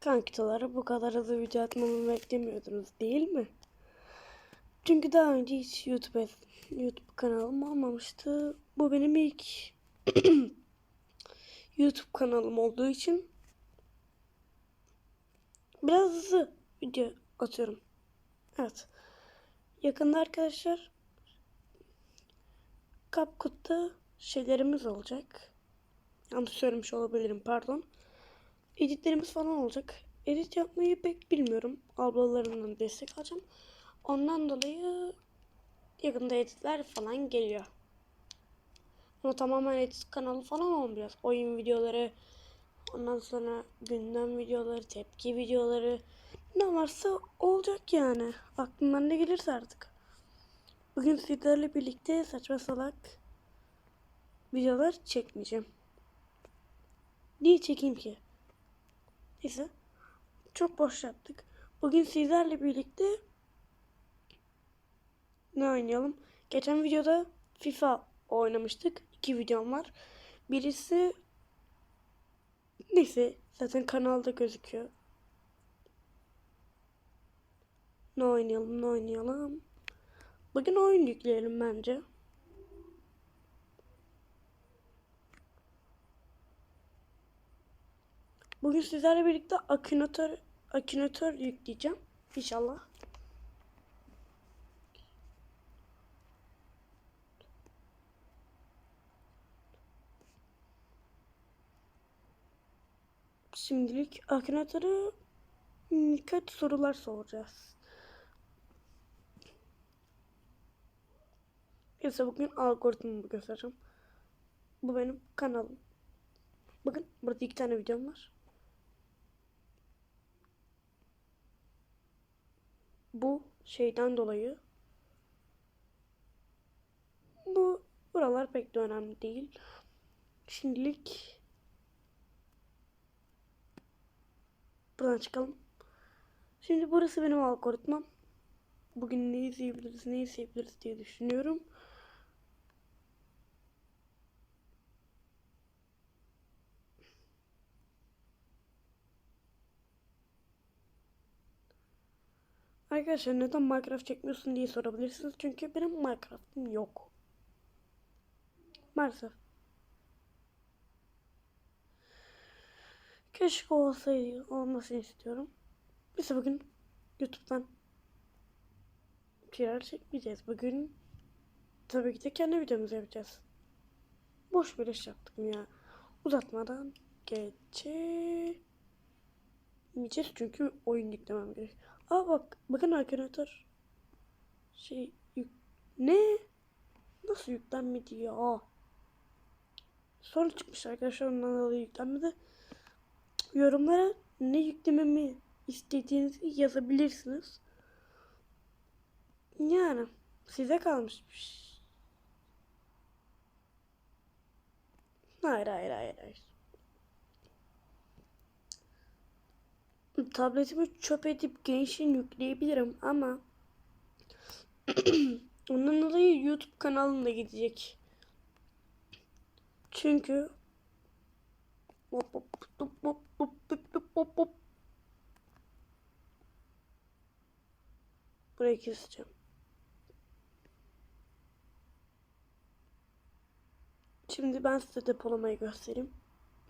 Kankitalara bu kadar hızlı video atmamı beklemiyordunuz değil mi? Çünkü daha önce hiç YouTube, YouTube kanalım olmamıştı. Bu benim ilk YouTube kanalım olduğu için biraz hızlı video atıyorum. Evet. Yakında arkadaşlar CapCut'ta şeylerimiz olacak. Yanlış söylemiş olabilirim pardon. Editlerimiz falan olacak. Edit yapmayı pek bilmiyorum. Ablalarımdan destek alacağım. Ondan dolayı yakında editler falan geliyor. Ama tamamen edit kanalı falan olmayacak. Oyun videoları, ondan sonra gündem videoları, tepki videoları ne varsa olacak yani. Aklımdan ne gelirse artık. Bugün sizlerle birlikte saçma salak videolar çekmeyeceğim. Niye çekeyim ki? Neyse. Çok boş yaptık. Bugün sizlerle birlikte ne oynayalım? Geçen videoda FIFA oynamıştık. İki videom var. Birisi neyse zaten kanalda gözüküyor. Ne oynayalım ne oynayalım. Bugün oyun yükleyelim bence. Bugün sizlerle birlikte akünatör akünatör yükleyeceğim inşallah. Şimdilik akünatörü birkaç sorular soracağız. Neyse bugün algoritmamı göstereceğim. Bu benim kanalım. Bakın burada iki tane videom var. Bu şeyden dolayı bu buralar pek de önemli değil. Şimdilik buradan çıkalım. Şimdi burası benim algoritmam. Bugün ne izleyebiliriz, ne izleyebiliriz diye düşünüyorum. Arkadaşlar neden Minecraft çekmiyorsun diye sorabilirsiniz. Çünkü benim Minecraft'ım yok. Maalesef. Keşke olsaydı. Olmasını istiyorum. Biz bugün YouTube'dan şeyler çekmeyeceğiz. Bugün tabii ki de kendi videomuzu yapacağız. Boş bir iş yaptık ya. Uzatmadan geçemeyeceğiz çünkü oyun yüklemem gerek. Aa bak bakın arkadaşlar. Şey yük... Ne? Nasıl yüklenmedi ya? Sonra çıkmış arkadaşlar ondan dolayı yüklenmedi. Yorumlara ne yüklememi istediğinizi yazabilirsiniz. Yani size kalmışmış. Hayır hayır hayır hayır. tabletimi çöp edip gençliğini yükleyebilirim ama ondan dolayı YouTube kanalımda gidecek. Çünkü Burayı keseceğim. Şimdi ben size depolamayı göstereyim.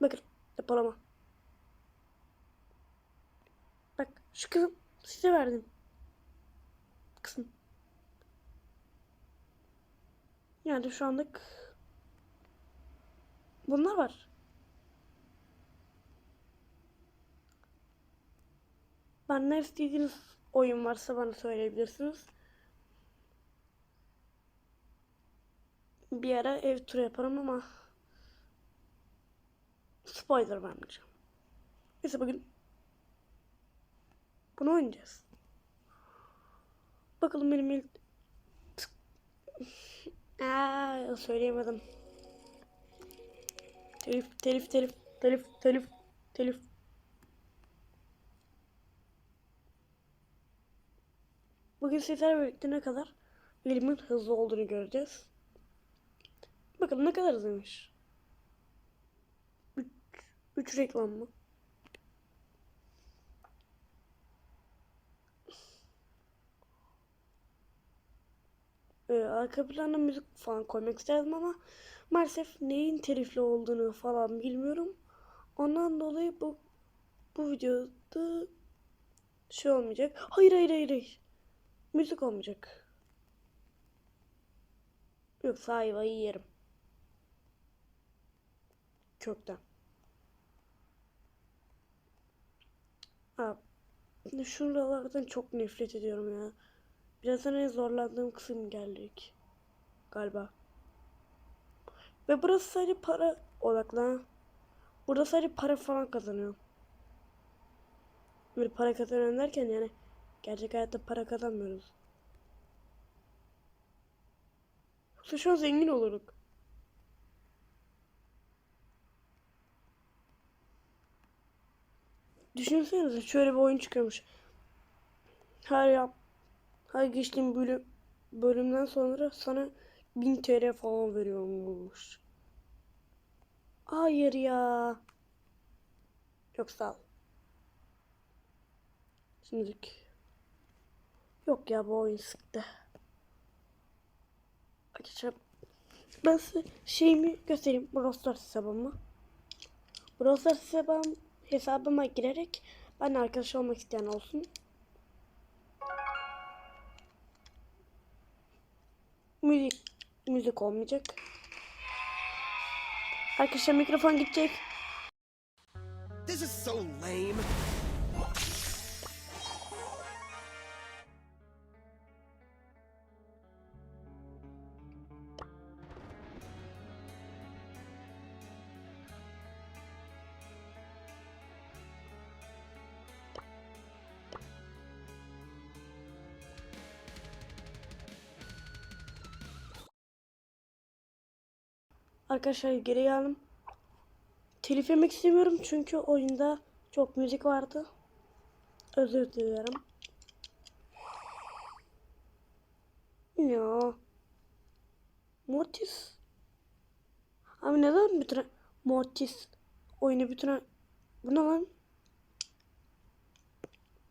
Bakın depolama. Şu kısım size verdim. Kısım. Yani şu anlık bunlar var. Ben ne istediğiniz oyun varsa bana söyleyebilirsiniz. Bir ara ev turu yaparım ama spoiler vermeyeceğim. Neyse bugün bunu oynayacağız. Bakalım benim ilk... Aa, söyleyemedim. Telif, telif, telif, telif, telif, telif. Bugün sizlerle birlikte kadar elimin hızlı olduğunu göreceğiz. Bakalım ne kadar hızlıymış. 3 reklam mı? Böyle arka plana müzik falan koymak isterdim ama maalesef neyin telifli olduğunu falan bilmiyorum. Ondan dolayı bu bu videoda şey olmayacak. Hayır hayır hayır hayır. Müzik olmayacak. Yoksa ayvayı yerim. Kökten. Ha, şuralardan çok nefret ediyorum ya. Birazdan en zorlandığım kısım geldik. Galiba. Ve burası sadece para odaklı. Burada sadece para falan kazanıyor. Böyle para kazanan derken yani gerçek hayatta para kazanmıyoruz. Yoksa şu an zengin olurduk. Düşünsenize şöyle bir oyun çıkıyormuş. Her yap her geçtiğim bölüm bölümden sonra sana 1000 TL falan veriyormuş. Hayır ya. Yok sağ ol. Şimdilik. Yok ya bu oyun sıktı. Arkadaşlar ben size şeyimi göstereyim. Brawl Stars hesabımı. Brawl hesabım, hesabıma girerek ben arkadaş olmak isteyen olsun. Müzik müzik olmayacak. Arkadaşlar mikrofon gidecek. This is so lame. Arkadaşlar geri geldim. Telif yemek istemiyorum çünkü oyunda çok müzik vardı. Özür dilerim. Ya. Mortis. Abi neden bütün Mortis oyunu bütün bu ne lan?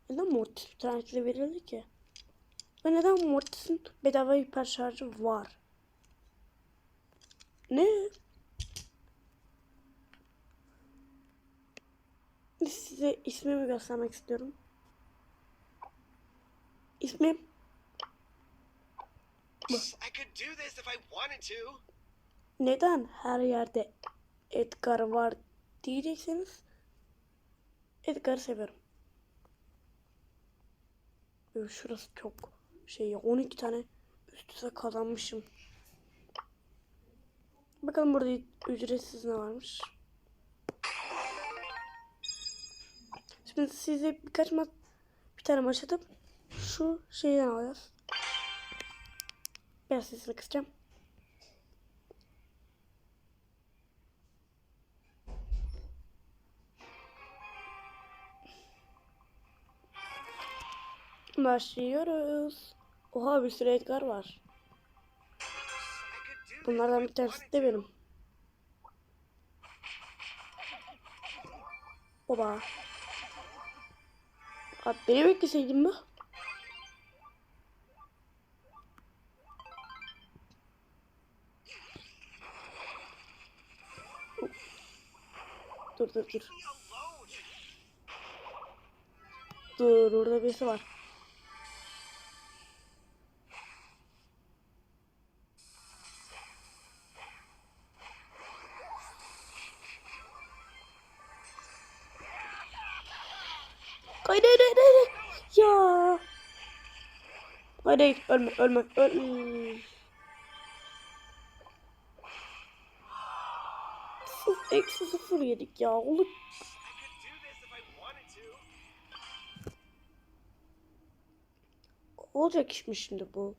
Neden Mortis bir tanesi verildi ki? Ve neden Mortis'in bedava hiper şarjı var? Ne? Size ismimi göstermek istiyorum. İsmim to. neden her yerde Edgar var diyeceksiniz. Edgar'ı severim. Şurası çok şey ya 12 tane üst üste kazanmışım. Bakalım burada ücretsiz ne varmış. Şimdi size birkaç maç bir tane maç atıp şu şeyden alacağız. Biraz sesini kısacağım. Başlıyoruz. Oha bir sürü Edgar var. Bunlardan bir tanesi de benim. Oba. Abi beni bekleseydin mi? Dur dur dur. Dur orada birisi var. Hayır hayır hayır hayır. Ya. Hayır hayır ölme ölme ölme. Sıf, eksi sıfır yedik ya. Olur. Olacak iş mi şimdi bu?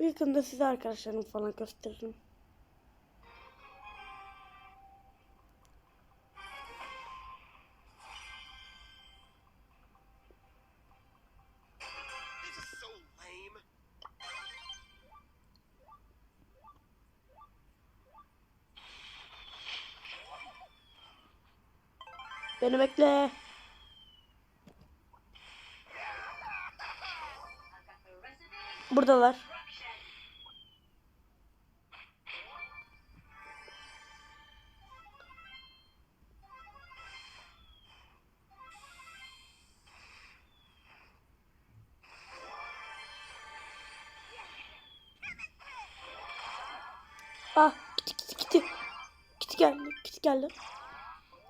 Yakında size arkadaşlarım falan gösteririm. Beni bekle. Buradalar. Ah, gitti gitti gitti. Gitti geldi, gitti geldi.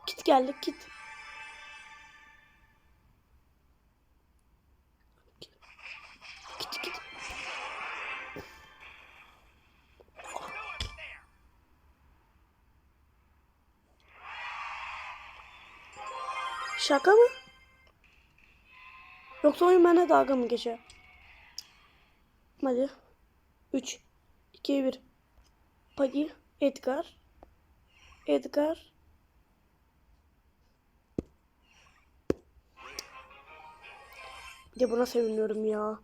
Git geldi, git. Şaka mı? Yoksa oyun bende dalga mı geçiyor? Hadi. 3, 2, 1. Pagi, Edgar. Edgar. Bir de buna seviniyorum ya.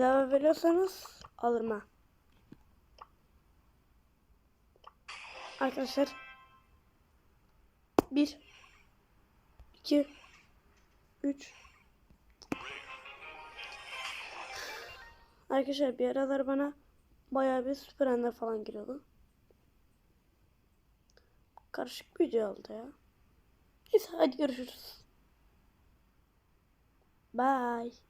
Bedava veriyorsanız alırım ha. Arkadaşlar. Bir. iki, Üç. Arkadaşlar bir aralar bana bayağı bir süper ender falan giriyordu. Karışık bir video oldu ya. Neyse hadi görüşürüz. Bye.